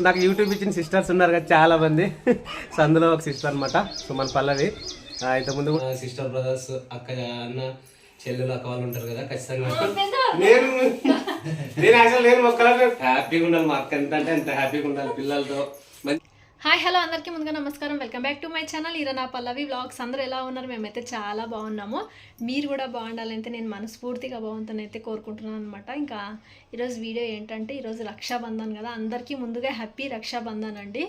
నాకు యూట్యూబ్ ఇచ్చిన సిస్టర్స్ ఉన్నారు కదా చాలా మంది. సో అందులో ఒక సిస్టర్ అనమాట సుమన్ పల్లవి. ఆ, ఇంతకుముందు సిస్టర్ బ్రదర్స్ అక్క అన్న చెల్లెలు అక్క వాళ్ళు ఉంటారు కదా ఖచ్చితంగా. నేను నేను యాక్చువల్ నేను మొక్కలు హ్యాపీగా ఉండాలి మా అక్క ఎంత అంటే ఎంత హ్యాపీగా ఉండాలి పిల్లలతో. మంచి హాయ్ హలో అందరికీ ముందుగా నమస్కారం. Welcome back to my channel. ఈరనా Pallavi vlogs. అందరూ ఎలా ఉన్నారు? మేమైతే చాలా బాగున్నాము. మీరు కూడా బాగుండాలంటే నేను మనస్ఫూర్తిగా బాగుంటుందని అయితే కోరుకుంటున్నాను అనమాట ఇంకా ఈరోజు వీడియో ఏంటంటే ఈరోజు రక్షాబంధన్ కదా. అందరికీ ముందుగా హ్యాపీ రక్షాబంధన్ అండి.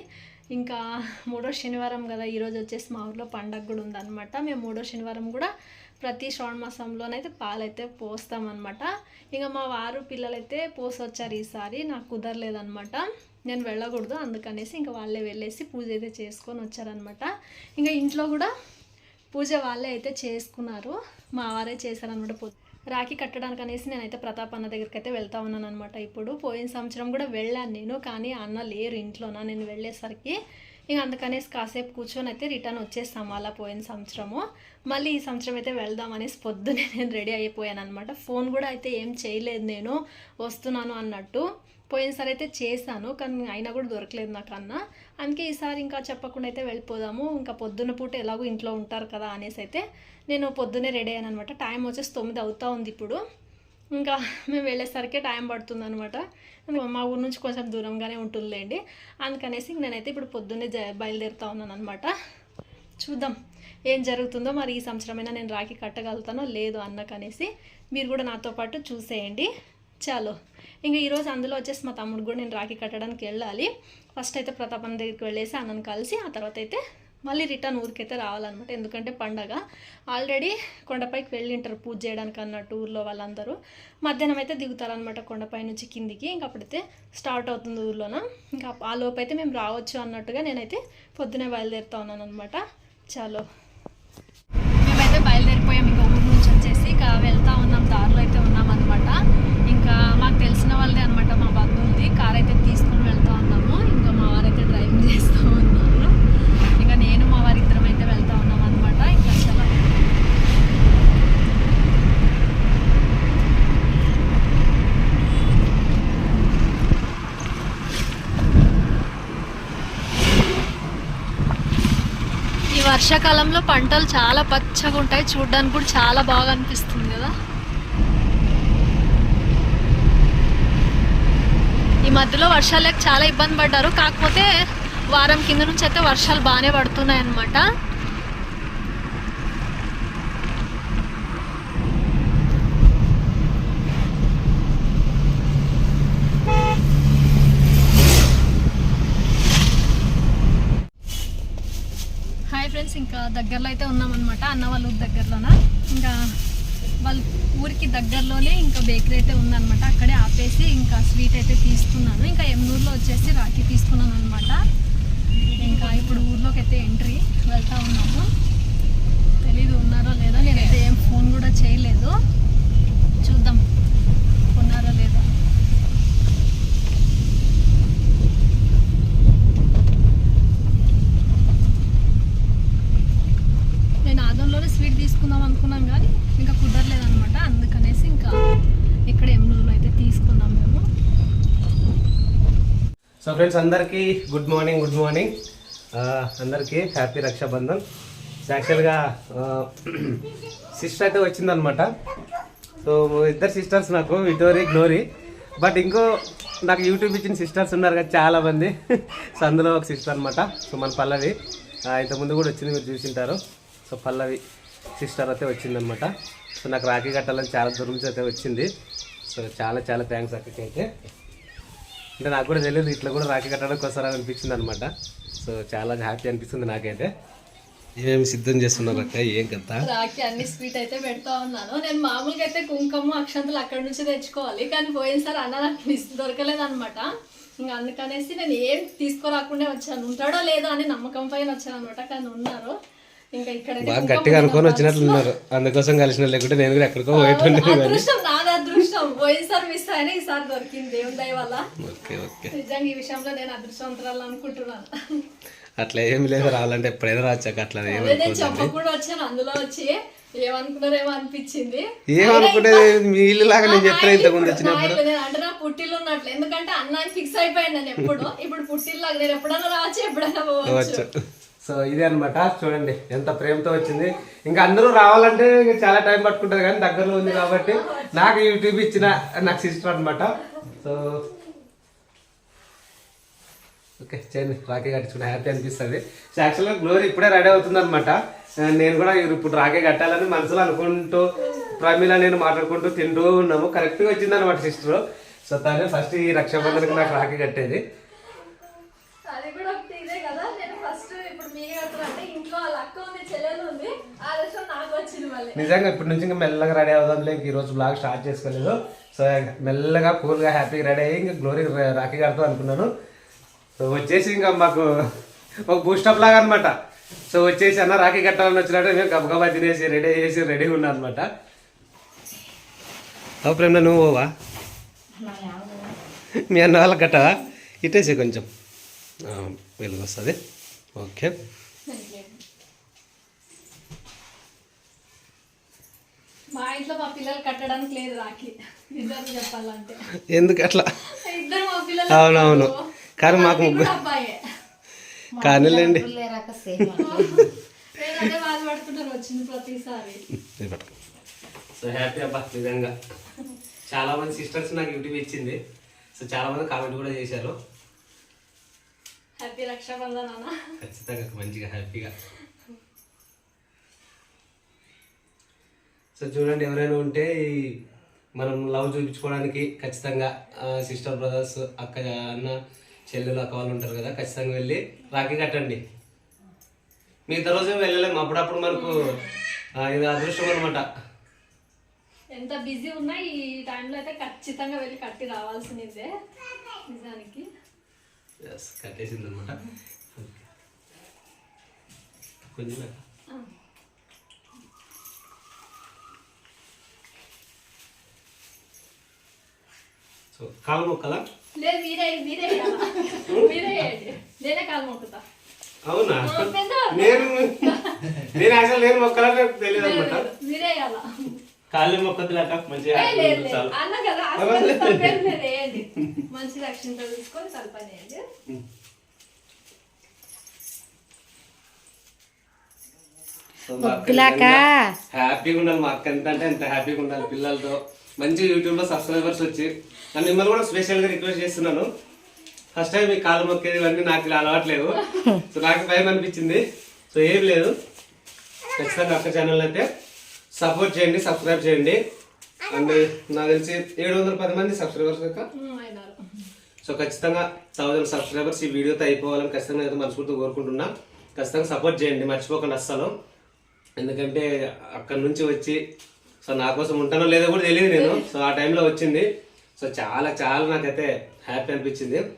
ఇంకా మూడో శనివారం కదా ఈరోజు వచ్చేసి మా ఊర్లో పండగ కూడా ఉందన్నమాట. మేము మూడో శనివారం కూడా ప్రతి శ్రావణ మాసంలోనైతే పాలైతే పోస్తామన్నమాట. ఇంకా మా వారు పిల్లలైతే పోసొచ్చారు ఈసారి. నాకు కుదరలేదన్నమాట. నేను వెళ్ళకూడదు అందుకనేసి ఇంకా వాళ్ళే వెళ్ళేసి పూజ అయితే చేసుకొని వచ్చారనమాట ఇంకా ఇంట్లో కూడా పూజ వాళ్ళే అయితే చేసుకున్నారు. మా వారే చేశారనమాట పూజ రాఖీ కట్టడానికి అనేసి నేనైతే ప్రతాప్ అన్న దగ్గరికి అయితే వెళ్తా ఉన్నాను అనమాట ఇప్పుడు పోయిన సంవత్సరం కూడా వెళ్ళాను నేను కానీ అన్న లేరు ఇంట్లోనా? నేను వెళ్ళేసరికి ఇంకా అందుకనేసి కాసేపు కూర్చొని అయితే రిటర్న్ వచ్చేస్తాము అలా పోయిన సంవత్సరము. మళ్ళీ ఈ సంవత్సరం అయితే వెళ్దాం అనేసి పొద్దునే నేను రెడీ అయిపోయాను అనమాట ఫోన్ కూడా అయితే ఏం చేయలేదు నేను వస్తున్నాను అన్నట్టు. పోయినసారి అయితే చేశాను కానీ అయినా కూడా దొరకలేదు నాకు అన్న. అందుకే ఈసారి ఇంకా చెప్పకుండా అయితే వెళ్ళిపోదాము. ఇంకా పొద్దున్న పూట ఎలాగో ఇంట్లో ఉంటారు కదా అనేసి అయితే నేను పొద్దున్నే రెడీ అయ్యాను అనమాట టైం వచ్చేసి తొమ్మిది అవుతా ఉంది ఇప్పుడు. ఇంకా మేము వెళ్ళేసరికి టైం పడుతుంది అనమాట మా ఊరు నుంచి కొంచెం దూరంగానే ఉంటుందిలేండి. అందుకనేసి నేనైతే ఇప్పుడు పొద్దున్నే జ బయలుదేరుతా ఉన్నాను అనమాట చూద్దాం ఏం జరుగుతుందో మరి ఈ సంవత్సరమైనా నేను రాఖీ కట్టగలుగుతానో లేదో అన్నకనేసి మీరు కూడా నాతో పాటు చూసేయండి. చాలు. ఇంకా ఈరోజు అందులో వచ్చేసి మా తమ్ముడు కూడా నేను రాఖీ కట్టడానికి వెళ్ళాలి. ఫస్ట్ అయితే ప్రతాపం దగ్గరికి వెళ్ళేసి అన్నను కలిసి ఆ తర్వాత అయితే మళ్ళీ రిటర్న్ ఊరికైతే రావాలన్నమాట. ఎందుకంటే పండగ. ఆల్రెడీ కొండపైకి వెళ్ళింటారు పూజ చేయడానికి అన్నట్టు ఊర్లో వాళ్ళందరూ. మధ్యాహ్నం అయితే దిగుతారనమాట కొండపై నుంచి కిందికి. ఇంక అప్పుడైతే స్టార్ట్ అవుతుంది ఊర్లోన. ఇంకా ఆ లోపు అయితే మేము రావచ్చు అన్నట్టుగా నేనైతే పొద్దునే బయలుదేరుతా ఉన్నాను అనమాట చాలు. మేమైతే బయలుదేరిపోయాం ఇంకా ఊరు నుంచి వచ్చేసి. ఇక వెళ్తా ఉన్నాం దారిలో అయితే ఉన్నాం అనమాట ఇంకా మాకు తెలిసిన వాళ్ళే అనమాట మా బంధువులది. కార్ అయితే తీసుకున్నాం వెళ్తా ఉన్నాము ఇంకా మా వారైతే డ్రైవింగ్ చేస్తూ ఉన్నారు ఇంకా నేను మా వారి ఇద్దరం అయితే వెళ్తా ఉన్నాం అనమాట ఇంకా చాలా ఈ వర్షాకాలంలో పంటలు చాలా పచ్చగా ఉంటాయి. చూడడానికి కూడా చాలా బాగా అనిపిస్తుంది కదా. ఈ మధ్యలో వర్షాలకు చాలా ఇబ్బంది పడ్డారు. కాకపోతే వారం కింద నుంచి అయితే వర్షాలు బాగానే పడుతున్నాయి అన్నమాట హాయ్ ఫ్రెండ్స్ ఇంకా దగ్గరలో అయితే ఉన్నామన్నమాట అన్న వాళ్ళ ఊరి దగ్గరలోన? ఇంకా వాళ్ళ ఊరికి దగ్గరలోనే ఇంకా బేకరీ అయితే ఉందన్నమాట అక్కడే ఆపేసి ఇంకా స్వీట్ అయితే తీసుకున్నాను. ఇంకా ఎమ్నూరులో వచ్చేసి రాఖీ తీసుకున్నాను అనమాట ఇంకా ఇప్పుడు ఊర్లోకి అయితే ఎంట్రీ వెళ్తా ఉన్నాము. తెలీదు ఉన్నారో లేదో నేనైతే ఏం ఫోన్ కూడా చేయలేదు. చూద్దాం ఉన్నారో లేదో నేను ఆదంలోనే స్వీట్ తీసుకుందాం అనుకున్నాం కానీ ఇంకా కుదరలేదనమాట అందుకనేసి ఇంకా ఇక్కడ ఎమ్నూరులో అయితే తీసుకున్నాం మేము. సో ఫ్రెండ్స్ అందరికీ గుడ్ మార్నింగ్ గుడ్ మార్నింగ్. అందరికీ హ్యాపీ రక్షాబంధన్. యాక్చువల్గా సిస్టర్ అయితే వచ్చిందనమాట సో ఇద్దరు సిస్టర్స్ నాకు విటోరీ గ్లోరీ. బట్ ఇంకో నాకు యూట్యూబ్ ఇచ్చిన సిస్టర్స్ ఉన్నారు కదా చాలామంది సో అందులో ఒక సిస్టర్ అనమాట సో మన పల్లవి ఇంతకుముందు కూడా వచ్చింది మీరు చూసింటారు. సో పల్లవి. సిస్టర్ అయితే వచ్చిందనమాట సో నాకు రాఖీ కట్టాలని చాలా దూరం నుంచి అయితే వచ్చింది. సో చాలా చాలా థ్యాంక్స్ అక్కకి అయితే. అంటే నాకు కూడా తెలియదు ఇట్లా కూడా రాఖీ కట్టడానికి వస్తారని అనిపించింది అనమాట సో చాలా హ్యాపీ అనిపిస్తుంది నాకైతే. ఏమేమి సిద్ధం చేస్తున్నారు అక్క? ఏం కదా రాకి అన్ని స్వీట్ అయితే పెడతా ఉన్నాను. నేను మామూలుగా అయితే కుంకుమ అక్షంతలు అక్కడి నుంచి తెచ్చుకోవాలి. కానీ పోయినసారి అన్న నాకు మిస్ దొరకలేదు అనమాట ఇంకా అందుకనేసి నేను ఏం తీసుకురాకుండా వచ్చాను. ఉంటాడో లేదో అని నమ్మకం పైన వచ్చాను అనమాట కానీ ఉన్నారు. బాగా గట్టిగా అనుకొని వచ్చినట్లు ఉన్నారు. అందుకోసం కలిసిన లేకుంటే నేను కూడా ఎక్కడికో అనుకుంటున్నాను. అట్లా ఏమి లేదు రావాలంటే ఎప్పుడైనా రావచ్చాక అట్లా వచ్చాను అందులో వచ్చి ఏమనుకున్నారేమో అనిపించింది. ఏమనుకునేది? మీ ఇల్లు లాగా నేను చెప్పిన ఇంతకుముందు నా వచ్చినప్పుడు. అంటే నా పుట్టిల్లు ఉన్నట్లు. ఎందుకంటే అన్నాన్ని ఫిక్స్ అయిపోయాను నేను ఎప్పుడు. ఇప్పుడు పుట్టిల్లు లాగా నేను ఎప్పుడైనా రావచ్చు ఎప్పుడైనా పోవచ్చు. వచ్చు సో ఇదే అనమాట చూడండి ఎంత ప్రేమతో వచ్చింది. ఇంకా అందరూ రావాలంటే ఇంకా చాలా టైం పట్టుకుంటుంది కానీ దగ్గరలో ఉంది కాబట్టి నాకు యూట్యూబ్ ఇచ్చిన నాకు సిస్టర్ అనమాట సో ఓకే చేయండి. రాఖీ కట్టించుకుని హ్యాపీ అనిపిస్తుంది. సో యాక్చువల్గా గ్లోరీ ఇప్పుడే రెడీ అవుతుంది అనమాట నేను కూడా ఇప్పుడు రాఖీ కట్టాలని మనసులో అనుకుంటూ ప్రమీల నేను మాట్లాడుకుంటూ తింటూ ఉన్నాము. కరెక్ట్గా వచ్చింది అనమాట సిస్టర్. సో తనే ఫస్ట్ ఈ రక్షాబంధన్కి నాకు రాఖీ కట్టేది. నిజంగా ఇప్పటి నుంచి ఇంకా మెల్లగా రెడీ అవుదాంలే ఇంక ఈరోజు బ్లాగ్ స్టార్ట్ చేసుకోలేదు. సో మెల్లగా కూల్గా హ్యాపీగా రెడీ అయ్యి ఇంకా గ్లోరీ రాఖీ కడతాం అనుకున్నాను. సో వచ్చేసి ఇంకా మాకు ఒక బూస్టప్ లాగా అనమాట సో వచ్చేసి అన్న రాఖీ కట్టాలని వచ్చినట్టు మేము గబగబా తినేసి రెడీ చేసి రెడీగా ఉన్నా అనమాట అవు ప్రేమ నువ్వు పోవా? మీ అన్న వాళ్ళకి కట్టవా? ఇటేసి కొంచెం. వెళ్ళి వెలుగు వస్తుంది. ఓకే మా ఇంట్లో మా పిల్లలు కట్టడానికి లేదు రాఖీ. ఇద్దరు చెప్పాలంటే. ఎందుకు అట్లా? ఇద్దరు మా పిల్లలు అవునవును. కానీ మాకు ముగ్గురు అబ్బాయే. కానీలేండి. సో హ్యాపీ అబ్బా నిజంగా. చాలా మంది సిస్టర్స్ నాకు యూట్యూబ్ ఇచ్చింది. సో చాలా మంది కామెంట్ కూడా చేశారు. హ్యాపీ రక్షాబంధన్ అన్న. ఖచ్చితంగా మంచిగా హ్యాపీగా. సో చూడండి ఎవరైనా ఉంటే మనం లవ్ చూపించుకోవడానికి ఖచ్చితంగా సిస్టర్ బ్రదర్స్ అక్క అన్న చెల్లెలు అక్క వాళ్ళు ఉంటారు కదా ఖచ్చితంగా వెళ్ళి రాఖీ కట్టండి. మిగతా రోజు వెళ్ళలేము అప్పుడప్పుడు మనకు ఇది అదృష్టం అనమాట ఎంత బిజీ ఉన్నా ఈ టైంలో అయితే ఖచ్చితంగా వెళ్ళి కట్టి రావాల్సిందే నిజానికి. కట్టేసింది అనమాట కొంచెం సో కాలు మొక్కలా లేదు మీరే మీరే నేనే కాలు మొక్కుతా అవునా? నేను నేను అసలు నేను మొక్కలా తెలియదు అనమాట. మీరే కాళ్ళు మొక్కదులాక మంచిగా అన్న కదా మంచి తీసుకొని హ్యాపీగా ఉండాలి మా అక్క ఎంత అంటే ఎంత హ్యాపీగా ఉండాలి పిల్లలతో. మంచి యూట్యూబ్లో సబ్స్క్రైబర్స్ వచ్చి నేను మిమ్మల్ని కూడా స్పెషల్గా రిక్వెస్ట్ చేస్తున్నాను. ఫస్ట్ టైం మీ కాలు మొక్కేది ఇవన్నీ నాకు ఇలా అలవాట్లేవు సో నాకు భయం అనిపించింది. సో ఏం లేదు. ఖచ్చితంగా అక్క ఛానల్ అయితే సపోర్ట్ చేయండి సబ్స్క్రైబ్ చేయండి. అండ్ నాకు తెలిసి ఏడు వందల పది మంది సబ్స్క్రైబర్స్ యొక్క సో ఖచ్చితంగా థౌసండ్ సబ్స్క్రైబర్స్ ఈ వీడియోతో అయిపోవాలని ఖచ్చితంగా అయితే మనస్ఫూర్తిగా కోరుకుంటున్నా. ఖచ్చితంగా సపోర్ట్ చేయండి మర్చిపోకండి అస్సలు. ఎందుకంటే అక్కడ నుంచి వచ్చి సో నా కోసం ఉంటానో లేదో కూడా తెలియదు నేను. సో ఆ టైంలో వచ్చింది. సో చాలా చాలా నాకైతే హ్యాపీ అనిపించింది.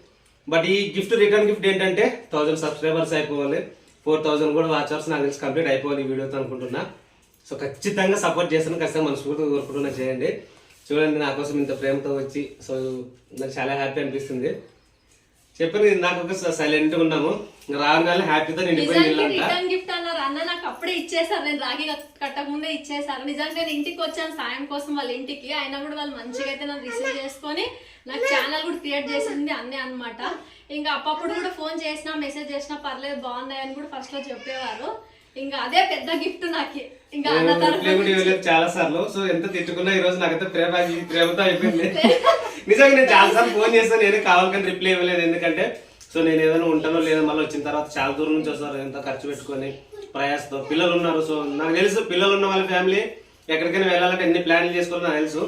బట్ ఈ గిఫ్ట్ రిటర్న్ గిఫ్ట్ ఏంటంటే థౌసండ్ సబ్స్క్రైబర్స్ అయిపోవాలి. ఫోర్ థౌసండ్ కూడా వాచర్స్ నాకు తెలిసి కంప్లీట్ అయిపోవాలి ఈ వీడియోతో అనుకుంటున్నా. సో ఖచ్చితంగా సపోర్ట్ చేస్తాను. ఖచ్చితంగా మనస్ఫూర్తిగా కోరుకుంటున్నా. చేయండి. చూడండి నా కోసం ఇంత ప్రేమతో వచ్చి. సో నాకు చాలా హ్యాపీ అనిపిస్తుంది. చెప్పాను కదా, నాకు ఒక సైలెంట్ ఉన్నాము. రాగానే హ్యాపీతో రిటర్న్ గిఫ్ట్ అన్నారు. అన్న నాకు అప్పుడే ఇచ్చేసారు నేను రాగి కట్- కట్టకముందే ఇచ్చేసారు నిజానికి నేను ఇంటికి వచ్చాను సాయం కోసం వాళ్ళ ఇంటికి. అయినా కూడా వాళ్ళు మంచిగా అయితే నన్ను రిసీవ్ చేసుకొని నాకు ఛానల్ కూడా క్రియేట్ చేసింది అన్నీ అన్నమాట. ఇంకా అప్పప్పుడు కూడా ఫోన్ చేసినా మెసేజ్ చేసినా పర్లేదు బాగున్నాయి అని కూడా ఫస్ట్లో చెప్పేవారు. ఇంకా అదే పెద్ద గిఫ్ట్ నాకు. ఇంకా అన్న రిప్లై తరఫున కూడా ఇవ్వలేదు చాలా సార్లు. సో ఎంత తిట్టుకున్నా ఈ రోజు నాకైతే ప్రేమ ప్రేమతో అయిపోయింది. నిజంగా నేను చాలా సార్లు ఫోన్ చేస్తాను నేనే కావాలని రిప్లై ఇవ్వలేదు. ఎందుకంటే సో నేను ఏదైనా ఉంటానో లేదో మళ్ళీ వచ్చిన తర్వాత చాలా దూరం నుంచి వస్తారు. ఎంత ఖర్చు పెట్టుకొని ప్రయాసతో పిల్లలు ఉన్నారు. సో నాకు తెలుసు పిల్లలు ఉన్న వాళ్ళ ఫ్యామిలీ ఎక్కడికైనా వెళ్ళాలంటే ఎన్ని ప్లాన్లు చేసుకోవాలో నాకు తెలుసు.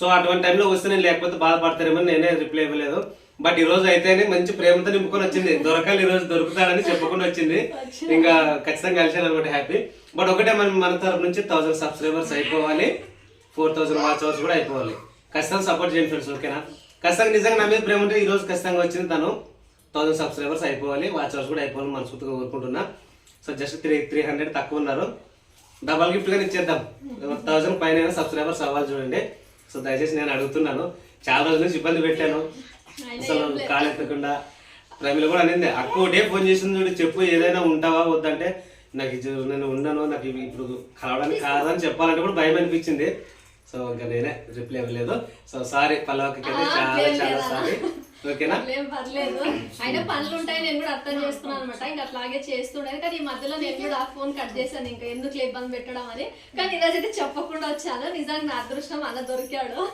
సో అటువంటి టైంలో వస్తే నేను లేకపోతే బాధపడతారేమో నేనే రిప్లై ఇవ్వలేదు. బట్ ఈ రోజు అయితేనే మంచి ప్రేమతో నింపుకొని వచ్చింది. దొరకాలి ఈ రోజు దొరుకుతాడని చెప్పకుండా వచ్చింది. ఇంకా ఖచ్చితంగా కలిసాను అనమాట హ్యాపీ బట్ ఒకటే మనం మన తరపు నుంచి థౌసండ్ సబ్స్క్రైబర్స్ అయిపోవాలి. ఫోర్ థౌసండ్ వాచ్ అవర్స్ కూడా అయిపోవాలి. ఖచ్చితంగా సపోర్ట్ చేయండి ఫ్రెండ్స్ ఓకేనా ఖచ్చితంగా నిజంగా నా మీద ప్రేమ ఉంటే ఈ రోజు ఖచ్చితంగా వచ్చింది తను. థౌసండ్ సబ్స్క్రైబర్స్ అయిపోవాలి. వాచ్ అవర్స్ కూడా అయిపోవాలి మనస్ఫూర్తిగా కోరుకుంటున్నా. So just three three hundred తక్కువ ఉన్నారు. డబల్ గిఫ్ట్ ఇచ్చేద్దాం. థౌసండ్ పైన సబ్స్క్రైబర్స్ అవ్వాలి చూడండి. సో దయచేసి నేను అడుగుతున్నాను. చాలా రోజుల నుంచి ఇబ్బంది పెట్టాను. అసలు కాలెత్తకుండా ప్రమిళ కూడా అనింది అక్క ఒకటే ఫోన్ చేసింది చూడు చెప్పు ఏదైనా ఉంటావా వద్దంటే? నాకు నేను ఉండను నాకు ఇవి ఇప్పుడు కలవడానికి కాదని చెప్పాలంటే కూడా భయం అనిపించింది. సో ఇంకా నేనే రిప్లై ఇవ్వలేదు. సో సారీ పల్లవకి చాలా చాలా సారీ. ఓకేనా? పర్లేదు. అయినా పనులు ఉంటాయి నేను కూడా అర్థం చేసుకున్నాను అనమాట ఇంకా అట్లాగే చేస్తుండే కానీ ఈ మధ్యలో నేను కూడా ఆ ఫోన్ కట్ చేశాను. ఇంకా ఎందుకు ఇబ్బంది పెట్టడం అని. కానీ ఈరోజు చెప్పకుండా వచ్చాను. నిజంగా నా అదృష్టం అలా దొరికాడు.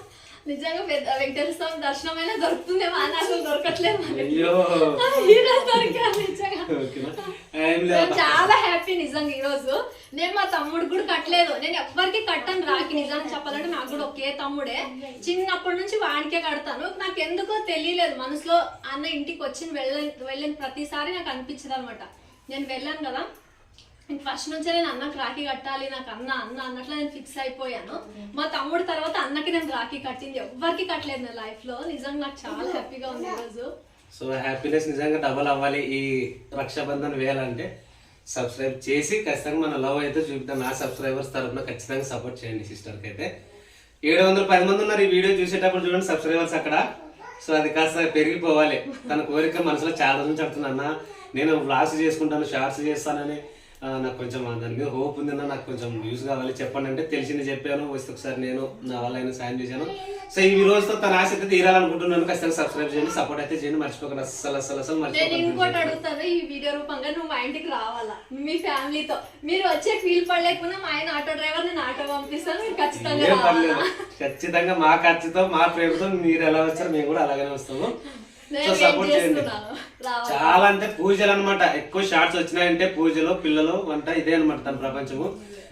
నిజంగా పెద్ద వెంకటేశ్వర స్వామి దర్శనం అయినా దొరుకుతుందేమో అని అసలు దొరకట్లేదు. ఈరోజు దొరికాడు నిజంగా. చాలా హ్యాపీ నిజంగా ఈ రోజు నేను మా తమ్ముడు కూడా కట్టలేదు. నేను ఎవ్వరికి కట్టను రాకి నిజాన్ని చెప్పాలంటే నాకు కూడా ఒకే తమ్ముడే. చిన్నప్పటి నుంచి వాడికే కడతాను. నాకు ఎందుకో తెలియలేదు. మనసులో అన్న ఇంటికి వచ్చి వెళ్ళ వెళ్ళిన ప్రతిసారి నాకు అనిపించదు అనమాట నేను వెళ్ళాను కదా. ఫస్ట్ నుంచే నేను అన్నకు రాఖీ కట్టాలి నాకు అన్న అన్న అన్నట్లు నేను ఫిక్స్ అయిపోయాను. మా తమ్ముడు తర్వాత అన్నకి నేను రాఖీ కట్టింది. ఎవ్వరికి కట్టలేదు నా లైఫ్లో. నిజంగా నాకు చాలా హ్యాపీగా ఉంది ఈరోజు సో హ్యాపీనెస్ నిజంగా డబల్ అవ్వాలి. ఈ రక్షాబంధన్ వేయాలంటే సబ్స్క్రైబ్ చేసి ఖచ్చితంగా మన లవ్ అయితే చూపిద్దాం. నా సబ్స్క్రైబర్స్ తరఫున ఖచ్చితంగా సపోర్ట్ చేయండి సిస్టర్కి అయితే ఏడు వందల పది మంది ఉన్నారు ఈ వీడియో చూసేటప్పుడు చూడండి సబ్స్క్రైబర్స్ అక్కడ. సో అది కాస్త పెరిగిపోవాలి. తన కోరిక మనసులో చాలా రోజులు చెప్తున్నా అన్న నేను వ్లాగ్స్ చేసుకుంటాను షార్ట్స్ చేస్తానని నాకు కొంచెం దాని మీద హోప్ ఉందన్న నాకు కొంచెం వ్యూస్ కావాలి. చెప్పండి అంటే తెలిసింది చెప్పాను. వస్తే ఒకసారి నేను నా వల్ల అయినా సాయం చేశాను. సో ఈ రోజుతో తన ఆశ అయితే తీరాలనుకుంటున్నాను. ఖచ్చితంగా సబ్స్క్రైబ్ చేయండి సపోర్ట్ అయితే చేయండి. మర్చిపోకండి. అస్సలు అస్సలు అసలు నేను ఇంకోటి అడుగుతాను. ఈ వీడియో రూపంగా నువ్వు మా ఇంటికి రావాలా? మీ ఫ్యామిలీతో మీరు వచ్చే ఫీల్ పడలేకుండా మా ఆయన ఆటో డ్రైవర్ నేను ఆటో పంపిస్తాను. మీరు ఖచ్చితంగా ఖచ్చితంగా మా ఖర్చుతో మా ప్రేమతో మీరు ఎలా వచ్చారో మేము కూడా అలాగనే వస్తాము. సో సపోర్ట్ చేయండి. చాలా అంటే పూజలు అన్నమాట. ఎక్కువ షార్ట్స్ వచ్చినాయంటే పూజలు పిల్లలు వంట ఇదే అనమాట తన ప్రపంచము.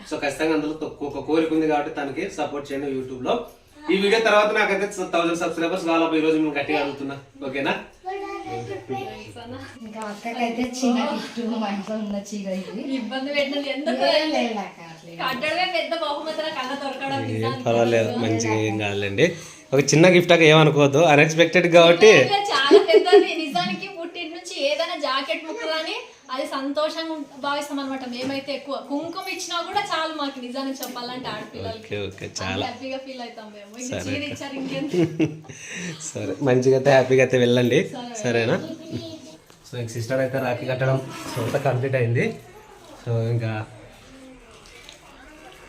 సో ఖచ్చితంగా అందులో తక్కువ ఒక కోరిక ఉంది కాబట్టి తనకి సపోర్ట్ చేయండి యూట్యూబ్లో ఈ వీడియో తర్వాత నాకైతే థౌసండ్ సబ్స్క్రైబర్స్ కావాలి ఈ రోజు మేము గట్టిగా అడుగుతున్నా. ఓకేనా? ఇంకా అక్కకైతే చిన్న గిఫ్ట్ మా ఇంట్లో ఉన్న చీర ఇది. ఇబ్బంది పెట్టినది ఎందుకు. కట్టడమే పెద్ద దొరకడం. పర్వాలేదు మంచిగా ఏం కాదులేండి. ఒక చిన్న గిఫ్ట్ అక్క ఏమనుకోవద్దు. అన్ఎక్స్పెక్టెడ్ కాబట్టి ఇంకా చాలా పెద్దది. నిజానికి పుట్టింటి నుంచి ఏదైనా జాకెట్ ముక్క కానీ అది సంతోషంగా ఉం- భావిస్తాం అనమాట మేమైతే ఎక్కువ కుంకుమ ఇచ్చినా కూడా చాలు మాకు నిజానికి చెప్పాలంటే ఆడపిల్లలకి. ఓకే ఓకే చాలా. హ్యాపీగా ఫీల్ అవుతాం మేము. చీర ఇచ్చారు సరే మంచిగా అయితే హ్యాపీగా అయితే వెళ్ళండి. సరేనా? సో ఇంక సిస్టర్ అయితే రాఖీ కట్టడం సో అంతా కంప్లీట్ అయింది. సో ఇంకా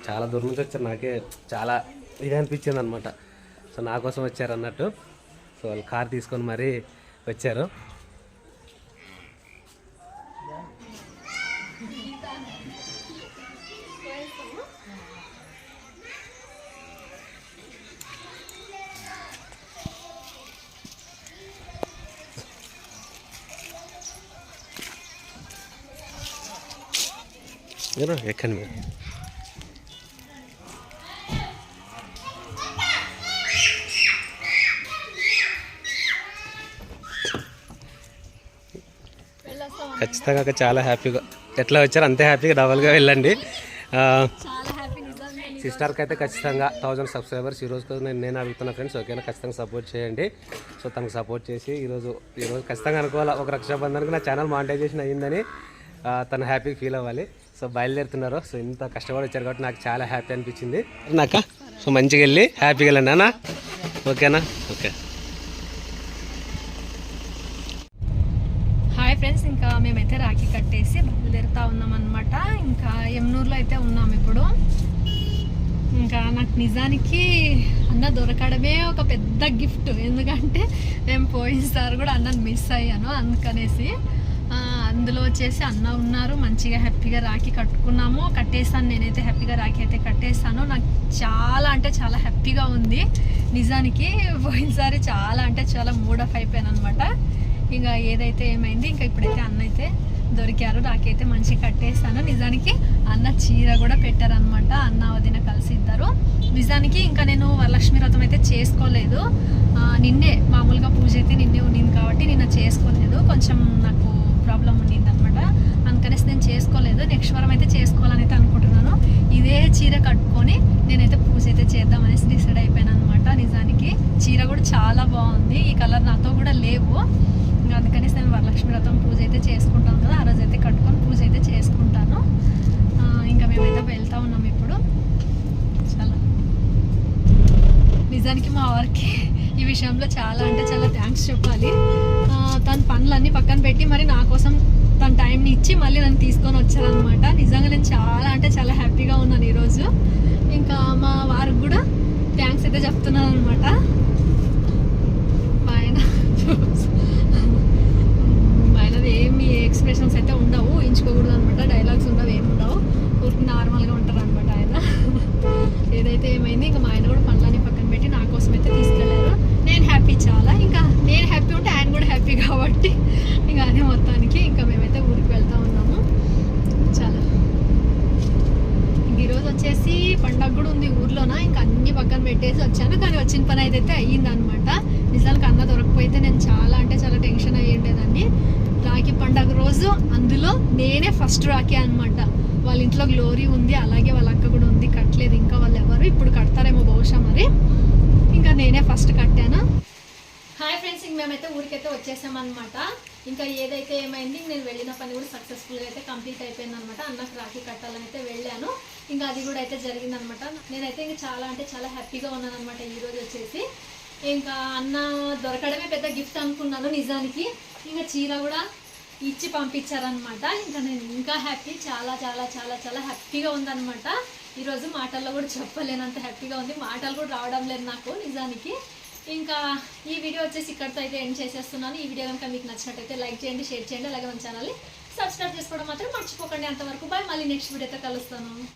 చాలా దూరం నుంచి వచ్చారు. నాకే చాలా ఇది అనిపించింది అనమాట సో నా కోసం వచ్చారు అన్నట్టు. సో వాళ్ళు కార్ తీసుకొని మరీ వచ్చారు. ఎక్కండి మీరు ఖచ్చితంగా చాలా హ్యాపీగా ఎట్లా వచ్చారో అంతే హ్యాపీగా డబల్గా వెళ్ళండి. సిస్టర్కి అయితే ఖచ్చితంగా థౌజండ్ సబ్స్క్రైబర్స్. ఈ రోజు నేను నేను అడుగుతున్నా ఫ్రెండ్స్ ఓకేనా? ఖచ్చితంగా సపోర్ట్ చేయండి. సో తనకు సపోర్ట్ చేసి ఈరోజు ఈరోజు ఖచ్చితంగా అనుకోవాలి ఒక రక్షాబంధన్కి నా ఛానల్ మానిటైజేషన్ అయ్యిందని తను హ్యాపీగా ఫీల్ అవ్వాలి. సో బయలుదేరుతున్నారు. సో ఇంత కష్టపడి వచ్చారు కాబట్టి నాకు చాలా హ్యాపీ అనిపించింది. నాక సో మంచిగా వెళ్ళి హ్యాపీగా వెళ్ళండి అన్న. ఓకేనా? ఓకే హాయ్ ఫ్రెండ్స్ ఇంకా మేమైతే రాఖీ కట్టేసి బయలుదేరుతా ఉన్నాం అనమాట ఇంకా యమునూరులో అయితే ఉన్నాం ఇప్పుడు ఇంకా నాకు నిజానికి అన్న దొరకడమే ఒక పెద్ద గిఫ్ట్. ఎందుకంటే మేము పోయినసారి కూడా అన్నని మిస్ అయ్యాను అందుకనేసి. అందులో వచ్చేసి అన్న ఉన్నారు మంచిగా హ్యాపీగా రాఖీ కట్టుకున్నాము. కట్టేసాను నేనైతే హ్యాపీగా రాఖీ అయితే కట్టేసాను నాకు చాలా అంటే చాలా హ్యాపీగా ఉంది. నిజానికి పోయినసారి చాలా అంటే చాలా మూడ్ ఆఫ్ అయిపోయాను అనమాట ఇంకా ఏదైతే ఏమైంది ఇంకా ఇప్పుడైతే అన్న అయితే దొరికారు. నాకైతే మంచిగా కట్టేసాను నిజానికి అన్న చీర కూడా పెట్టారనమాట అన్న వదిన కలిసి ఇద్దరు. నిజానికి ఇంకా నేను వరలక్ష్మి వ్రతం అయితే చేసుకోలేదు. నిన్నే మామూలుగా పూజ అయితే నిన్నే ఉండింది కాబట్టి నిన్న చేసుకోలేదు. కొంచెం నాకు ప్రాబ్లం ఉండింది అనమాట అందుకనేసి నేను చేసుకోలేదు. నెక్స్ట్ వారం అయితే చేసుకోవాలని అయితే అనుకుంటున్నాను. ఇదే చీర కట్టుకొని నేనైతే పూజ అయితే చేద్దామనేసి డిసైడ్ అయిపోయాను అనమాట నిజానికి చీర కూడా చాలా బాగుంది. ఈ కలర్ నాతో కూడా లేవు. ఇంకా అందుకనేసి నేను వరలక్ష్మి వ్రతం పూజ అయితే చేసుకుంటాను కదా ఆ రోజు అయితే కట్టుకొని పూజ అయితే చేసుకుంటాను. ఇంకా మేమైతే వెళ్తా ఉన్నాం ఇప్పుడు. చాలా. నిజానికి మా వారికి ఈ విషయంలో చాలా అంటే చాలా థ్యాంక్స్ చెప్పాలి. తన పనులన్నీ పక్కన పెట్టి మరి నా కోసం తన టైంని ఇచ్చి మళ్ళీ నన్ను తీసుకొని వచ్చారనమాట నిజంగా నేను చాలా అంటే చాలా హ్యాపీగా ఉన్నాను ఈరోజు. ఇంకా మా వారికి కూడా థ్యాంక్స్ అయితే చెప్తున్నాను అనమాట మా ఆయన మా ఆయనది ఏమి ఎక్స్ప్రెషన్స్ అయితే ఉండవు ఊహించుకోకూడదు అనమాట డైలాగ్స్ ఉండవు ఏమి ఉండవు ఊరికి నార్మల్గా ఉంటారు అనమాట ఆయన ఏదైతే ఏమైంది ఇంకా మా ఆయన కూడా పనులని పక్కన పెట్టి నా కోసం అయితే తీసుకెళ్ళారు. నేను హ్యాపీ చాలా. ఇంకా నేను హ్యాపీ ఉంటే ఆయన కూడా హ్యాపీ కాబట్టి ఇంకా అదే మొత్తానికి ఇంకా మేమైతే ఊరికి వెళ్తా ఉన్నాము. చాలా. ఇంక ఈరోజు వచ్చేసి పండగ కూడా ఉంది ఊర్లోన? ఇంకా అన్ని పక్కన పెట్టేసి వచ్చాను. కానీ వచ్చిన పని అయితే అయ్యింది అనమాట నిజానికి అన్న దొరకపోతే నేను చాలా అంటే చాలా టెన్షన్ అయ్యి ఉండేదాన్ని. రాఖీ పండగ రోజు అందులో నేనే ఫస్ట్ రాఖీ అనమాట వాళ్ళ ఇంట్లో గ్లోరీ ఉంది అలాగే వాళ్ళ అక్క కూడా ఉంది కట్టలేదు. ఇంకా వాళ్ళు ఎవరు? ఇప్పుడు కడతారేమో బహుశా మరి. ఇంకా నేనే ఫస్ట్ కట్టాను? హాయ్ ఫ్రెండ్స్ ఇంక మేమైతే ఊరికైతే వచ్చేసామన్నమాట. ఇంకా ఏదైతే ఏమైంది నేను వెళ్ళిన పని కూడా సక్సెస్ఫుల్గా అయితే కంప్లీట్ అయిపోయింది అనమాట అన్నకు రాఖీ కట్టాలని అయితే వెళ్ళాను. ఇంకా అది కూడా అయితే జరిగిందనమాట నేనైతే ఇంకా చాలా అంటే చాలా హ్యాపీగా ఉన్నాను అనమాట ఈరోజు వచ్చేసి. ఇంకా అన్న దొరకడమే పెద్ద గిఫ్ట్ అనుకున్నాను నిజానికి. ఇంకా చీర కూడా ఇచ్చి పంపించారనమాట ఇంకా నేను ఇంకా హ్యాపీ చాలా చాలా చాలా చాలా హ్యాపీగా ఉందనమాట ఈరోజు మాటల్లో కూడా చెప్పలేనంత హ్యాపీగా ఉంది. మాటలు కూడా రావడం లేదు నాకు నిజానికి. ఇంకా ఈ వీడియో వచ్చేసి ఇక్కడితో అయితే ఎండ్ చేసేస్తున్నాను. ఈ వీడియో కనుక మీకు నచ్చినట్టయితే లైక్ చేయండి షేర్ చేయండి అలాగే మన ఛానల్ని సబ్స్క్రైబ్ చేసుకోవడం మాత్రం మర్చిపోకండి. అంతవరకు బాయ్ మళ్ళీ నెక్స్ట్ వీడియోతో కలుస్తాను.